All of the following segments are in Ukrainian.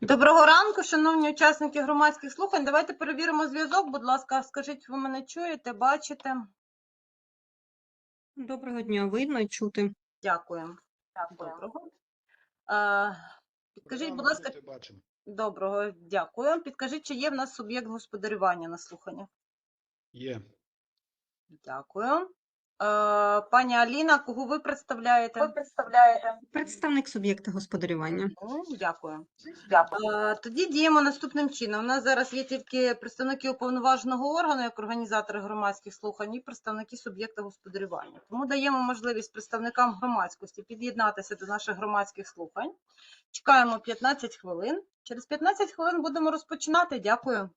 Доброго ранку, шановні учасники громадських слухань. Давайте перевіримо зв'язок. Будь ласка, скажіть, ви мене чуєте, бачите? Доброго дня, видно і чути. Дякую. Доброго. А, Підкажіть, будь ласка, доброго, дякую. Підкажіть, чи є в нас суб'єкт господарювання на слуханнях? Є. Дякую. Е, Пані Аліна, кого ви представляєте? Ви представляєте. Представник суб'єкта господарювання. Ну, Дякую. Дякую. Е, Тоді діємо наступним чином. У нас зараз є тільки представники уповноваженого органу, як організатори громадських слухань, і представники суб'єкта господарювання. Тому даємо можливість представникам громадськості під'єднатися до наших громадських слухань. Чекаємо 15 хвилин. Через 15 хвилин будемо розпочинати. Дякую.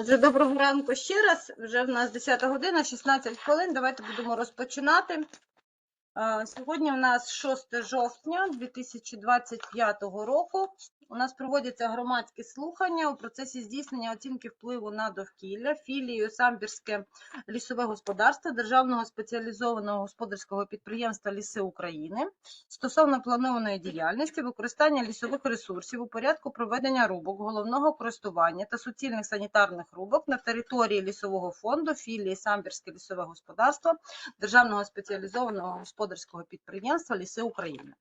Отже, доброго ранку ще раз. Вже в нас 10 година, 16 хвилин. Давайте будемо розпочинати. Е, Сьогодні у нас 6 жовтня 2025 року. У нас проводяться громадські слухання у процесі здійснення оцінки впливу на довкілля філією Самбірське лісове господарство Державного спеціалізованого господарського підприємства Ліси України стосовно планованої діяльності використання лісових ресурсів у порядку проведення рубок головного користування та суцільних санітарних рубок на території лісового фонду філії Самбірське лісове господарство Державного спеціалізованого господарського підприємства Ліси України.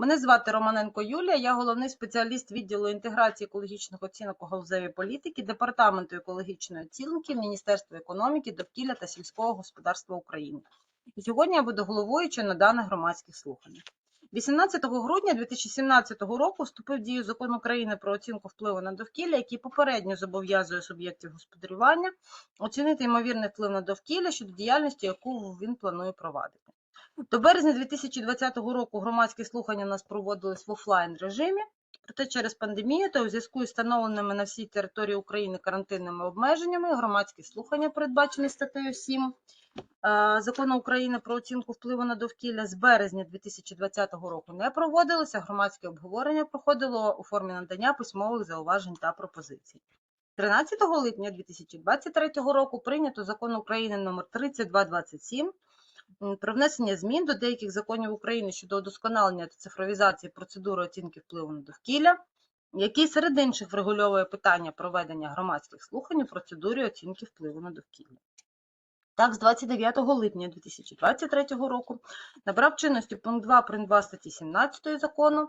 Мене звати Романенко Юлія, я головний спеціаліст відділу інтеграції екологічних оцінок у галузевій політики Департаменту екологічної оцінки Міністерства економіки, довкілля та сільського господарства України. І сьогодні я буду головуючою на даних громадських слуханнях. 18 грудня 2017 року вступив в дію закон України про оцінку впливу на довкілля, який попередньо зобов'язує суб'єктів господарювання оцінити ймовірний вплив на довкілля щодо діяльності, яку він планує провадити. До березня 2020 року громадські слухання у нас проводились в офлайн режимі. Проте через пандемію та у зв'язку із встановленими на всій території України карантинними обмеженнями громадські слухання, передбачені статтею 7 е, Закону України про оцінку впливу на довкілля з березня 2020 року не проводилося. Громадське обговорення проходило у формі надання письмових зауважень та пропозицій. 13 липня 2023 року прийнято закон України номер 3227 м, про внесення змін до деяких законів України щодо удосконалення та цифровізації процедури оцінки впливу на довкілля, який серед інших врегульовує питання проведення громадських слухань у процедурі оцінки впливу на довкілля. Так, з 29 липня 2023 року набрав чинності пункт 2 прим. 2 статті 17 закону,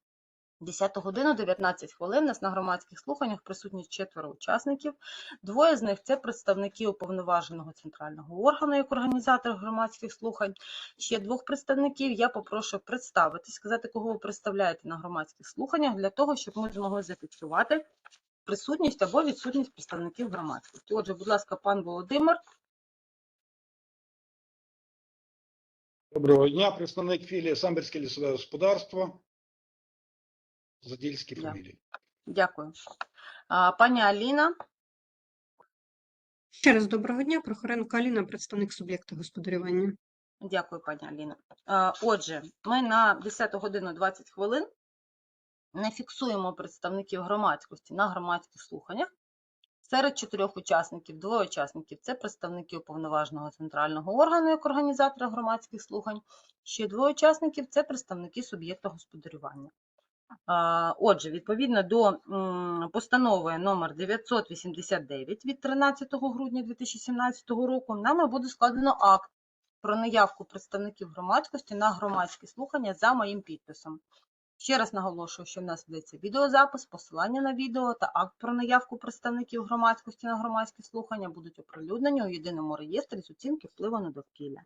10 годину 19 хвилин нас на громадських слуханнях присутні четверо учасників. Двоє з них це представники уповноваженого центрального органу як організатор громадських слухань. Ще двох представників я попрошу представитись, сказати, кого ви представляєте на громадських слуханнях, для того, щоб ми змогли зафіксувати присутність або відсутність представників громадськості. Отже, будь ласка, пан Володимир. Доброго дня, представник філії Самбірське лісове господарство. Задільські Да. фамілії. Дякую. А, Пані Аліна. Ще раз доброго дня. Прохоренко Аліна, представник суб'єкта господарювання. Дякую, пані Аліна. Отже, ми на 10 годину 20 хвилин не фіксуємо представників громадськості на громадських слуханнях. Серед чотирьох учасників, двоє учасників це представники уповноваженого центрального органу як організатора громадських слухань. Ще двоє учасників це представники суб'єкта господарювання. Отже, відповідно до постанови номер 989 від 13 грудня 2017 року, нами буде складено акт про наявку представників громадськості на громадські слухання за моїм підписом. Ще раз наголошую, що в нас ведеться відеозапис, посилання на відео та акт про наявку представників громадськості на громадські слухання будуть оприлюднені у єдиному реєстрі з оцінки впливу на довкілля.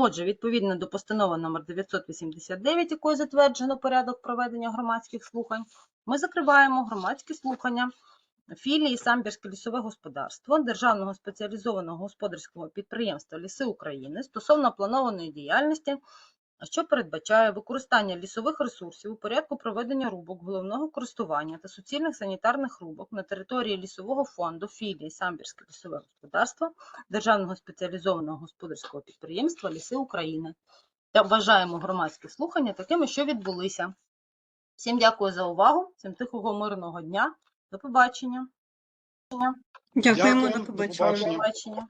Отже, відповідно до постанови номер 989, якою затверджено порядок проведення громадських слухань, ми закриваємо громадські слухання філії Самбірське лісове господарство Державного спеціалізованого господарського підприємства Ліси України стосовно планованої діяльності, що передбачає використання лісових ресурсів у порядку проведення рубок головного користування та суцільних санітарних рубок на території лісового фонду філії Самбірське лісове господарство Державного спеціалізованого господарського підприємства Ліси України та вважаємо громадські слухання такими, що відбулися Всім дякую за увагу. Всім тихого мирного дня. До побачення. Дякуємо. До побачення.